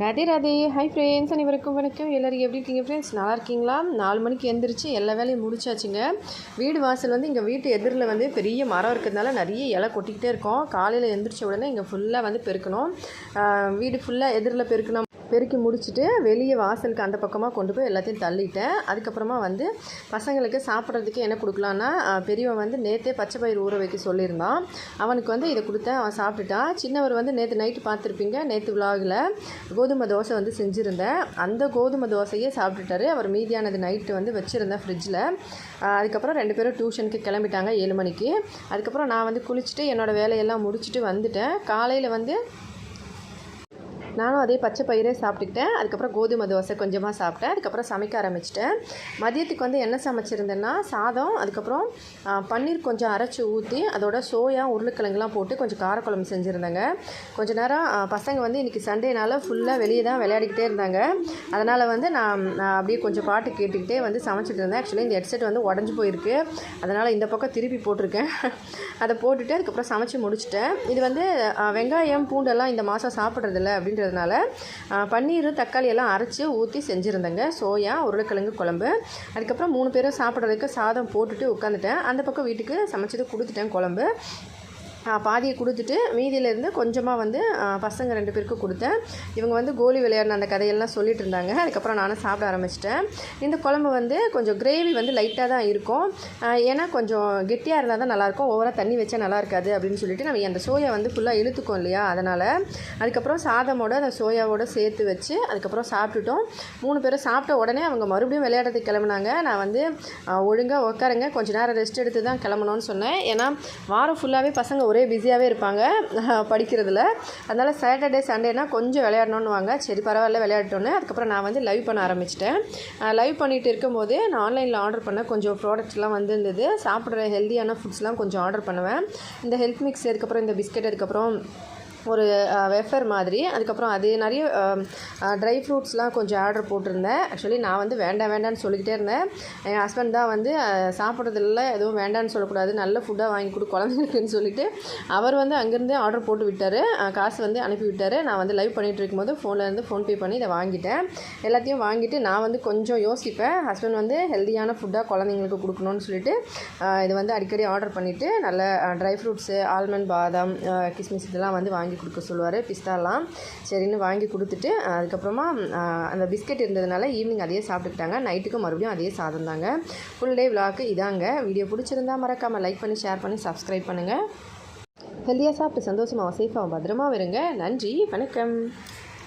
Radhe Radhe. Hi friends அனைவருக்கும் வணக்கம். எல்லோரும் எப்படி இருக்கீங்க ஃப்ரெண்ட்ஸ் நல்லா இருக்கீங்களா? நாலு மணிக்கு எந்திரிச்சு எல்லா வேலையும் முடிச்சாச்சுங்க. வீடு வாசல் வந்து இங்கே வீட்டு எதிரில் வந்து பெரிய மரம் இருக்கிறதுனால நிறைய இலை கொட்டிக்கிட்டே இருக்கோம். காலையில் எந்திரிச்ச உடனே இங்கே ஃபுல்லாக வந்து பெருக்கணும். வீடு ஃபுல்லாக எதிரில் பெருக்கணும். பெருக்கி முடிச்சுட்டு வெளியே வாசலுக்கு அந்த பக்கமாக கொண்டு போய் எல்லாத்தையும் தள்ளிட்டேன். அதுக்கப்புறமா வந்து பசங்களுக்கு சாப்பிட்றதுக்கு என்ன கொடுக்கலான்னா பெரியவன் வந்து நேற்றே பச்சை பயிர் ஊற வைக்க சொல்லியிருந்தான். அவனுக்கு வந்து இதை கொடுத்தேன். அவன் சாப்பிட்டுட்டான் சின்னவர் வந்து நேற்று நைட்டு பார்த்துருப்பீங்க. நேற்று விலாகில் கோதுமை தோசை வந்து செஞ்சுருந்தேன். அந்த கோதுமை தோசையே சாப்பிட்டுட்டாரு. அவர் மீதியானது நைட்டு வந்து வச்சுருந்தேன் ஃப்ரிட்ஜில் அதுக்கப்புறம் ரெண்டு பேரும் டியூஷனுக்கு கிளம்பிட்டாங்க ஏழு மணிக்கு. அதுக்கப்புறம் நான் வந்து குளிச்சுட்டு என்னோடய வேலையெல்லாம் முடிச்சுட்டு வந்துட்டேன். காலையில் வந்து நானும் அதே பச்சை பயிரே சாப்பிட்டுக்கிட்டேன். அதுக்கப்புறம் கோதுமை தோசை கொஞ்சமாக சாப்பிட்டேன். அதுக்கப்புறம் சமைக்க ஆரம்பிச்சிட்டேன். மதியத்துக்கு வந்து என்ன சமைச்சிருந்தேன்னா சாதம் அதுக்கப்புறம் பன்னீர் கொஞ்சம் அரைச்சி ஊற்றி அதோட சோயா உருளைக்கிழங்குலாம் போட்டு கொஞ்சம் காரக்குழம்பு செஞ்சுருந்தேங்க. கொஞ்சம் நேரம் பசங்க வந்து இன்றைக்கி சண்டேனால் ஃபுல்லாக வெளியே தான் விளையாடிக்கிட்டே இருந்தாங்க. அதனால் வந்து நான் அப்படியே கொஞ்சம் பாட்டு கேட்டுக்கிட்டே வந்து சமைச்சிட்டு இருந்தேன். ஆக்சுவலி இந்த ஹெட்செட் வந்து உடஞ்சி போயிருக்கு. அதனால் இந்த பக்கம் திருப்பி போட்டிருக்கேன். அதை போட்டுட்டு அதுக்கப்புறம் சமைச்சு முடிச்சிட்டேன். இது வந்து வெங்காயம் பூண்டெல்லாம் இந்த மாதம் சாப்பிட்றதில்ல அப்படின்றது ஆ, பன்னீர் தக்காளி எல்லாம் அரைச்சி ஊற்றி செஞ்சுருந்தேங்க. சோயா உருளைக்கிழங்கு குழம்பு. அதுக்கப்புறம் மூணு பேரும் சாப்பிட்றதுக்கு சாதம் போட்டுட்டு உட்காந்துட்டேன். அந்த பக்கம் வீட்டுக்கு சமைச்சது கொடுத்துட்டேன் குழம்பு. பாதியை கொடுத்துட்டு மீதியிலேருந்து கொஞ்சமாக வந்து பசங்க ரெண்டு பேருக்கு கொடுத்தேன். இவங்க வந்து கோலி விளையாடின அந்த கதையெல்லாம் சொல்லிட்டு இருந்தாங்க. அதுக்கப்புறம் நானும் சாப்பிட ஆரம்பிச்சிட்டேன். இந்த குழம்பு வந்து கொஞ்சம் கிரேவி வந்து லைட்டாக தான் இருக்கும். ஏன்னா கொஞ்சம் கெட்டியாக இருந்தால் தான் நல்லாயிருக்கும். ஓவராக தண்ணி வச்சா நல்லா இருக்காது அப்படின்னு சொல்லிட்டு நம்ம அந்த சோயா வந்து ஃபுல்லாக இழுத்துக்கும் இல்லையா? அதனால் அதுக்கப்புறம் சாதமோட அந்த சோயாவோட சேர்த்து வச்சு அதுக்கப்புறம் சாப்பிட்டுட்டோம். மூணு பேரும் சாப்பிட்ட உடனே அவங்க மறுபடியும் விளையாடுறதுக்கு கிளம்புனாங்க. நான் வந்து ஒழுங்காக உட்காருங்க கொஞ்சம் நேரம் ரெஸ்ட் எடுத்து தான் கிளம்பணும்னு சொன்னேன். ஏன்னா வாரம் ஃபுல்லாகவே பசங்க ஒரே பிஸியாகவே இருப்பாங்க. படிக்கிறதுல. அதனால் சாட்டர்டே சண்டேனா கொஞ்சம் விளையாடணுன்னு வாங்க. சரி பரவாயில்ல விளையாடட்டோன்னு அதுக்கப்புறம் நான் வந்து லைவ் பண்ண ஆரம்பிச்சிட்டேன். லைவ் பண்ணிகிட்டு இருக்கும்போது நான் ஆன்லைனில் ஆர்டர் பண்ண கொஞ்சம் ப்ராடக்ட்ஸ்லாம் வந்துருந்தது. சாப்பிட்ற ஹெல்த்தியான ஃபுட்ஸ்லாம் கொஞ்சம் ஆர்டர் பண்ணுவேன். இந்த ஹெல்த் மிக்ஸ் அதுக்கப்புறம் இந்த பிஸ்கெட் அதுக்கப்புறம் ஒரு வெஃபர் மாதிரி. அதுக்கப்புறம் அது நிறைய ட்ரை ஃப்ரூட்ஸ்லாம் கொஞ்சம் ஆர்டர் போட்டிருந்தேன். ஆக்சுவலி நான் வந்து வேண்டாம் வேண்டாம்னு சொல்லிக்கிட்டே இருந்தேன். என் ஹஸ்பண்ட் தான் வந்து அஹ், சாப்பிட்றதில்ல எதுவும் வேண்டாம்னு சொல்லக்கூடாது. நல்ல ஃபுட்டாக வாங்கி கொடு குழந்தைங்களுக்குன்னு சொல்லிட்டு அவர் வந்து அங்கேருந்தே ஆர்டர் போட்டு விட்டார். காசு வந்து அனுப்பி விட்டார். நான் வந்து லைவ் பண்ணிகிட்டு இருக்கும்போது ஃபோனில் இருந்து ஃபோன்பே பண்ணி இதை வாங்கிட்டேன். எல்லாத்தையும் வாங்கிட்டு நான் வந்து கொஞ்சம் யோசிப்பேன். ஹஸ்பண்ட் வந்து ஹெல்த்தியான ஃபுட்டாக குழந்தைங்களுக்கு கொடுக்கணும்னு சொல்லிட்டு இது வந்து அடிக்கடி ஆர்டர் பண்ணிவிட்டு நல்ல ட்ரை ஃப்ரூட்ஸு ஆல்மண்ட் பாதாம் கிஸ்மிஸ் இதெல்லாம் வந்து வாங்கி கொடுக்க சொல்லுவார் பிஸ்தாலாம். சரின்னு வாங்கி கொடுத்துட்டு அதுக்கப்புறமா அந்த பிஸ்கெட் இருந்ததுனால ஈவினிங் அதையே சாப்பிட்டுக்கிட்டாங்க. நைட்டுக்கு மறுபடியும் அதே சாதம் தாங்க. ஃபுல் டே விளாக்கு இதாங்க. வீடியோ பிடிச்சிருந்தா மறக்காமல் லைக் பண்ணி ஷேர் பண்ணி சப்ஸ்கிரைப் பண்ணுங்கள் ஹெல்த்தியாக சாப்பிட்டு சந்தோஷமாக சேஃபாக பத்திரமா வருங்க நன்றி வணக்கம்.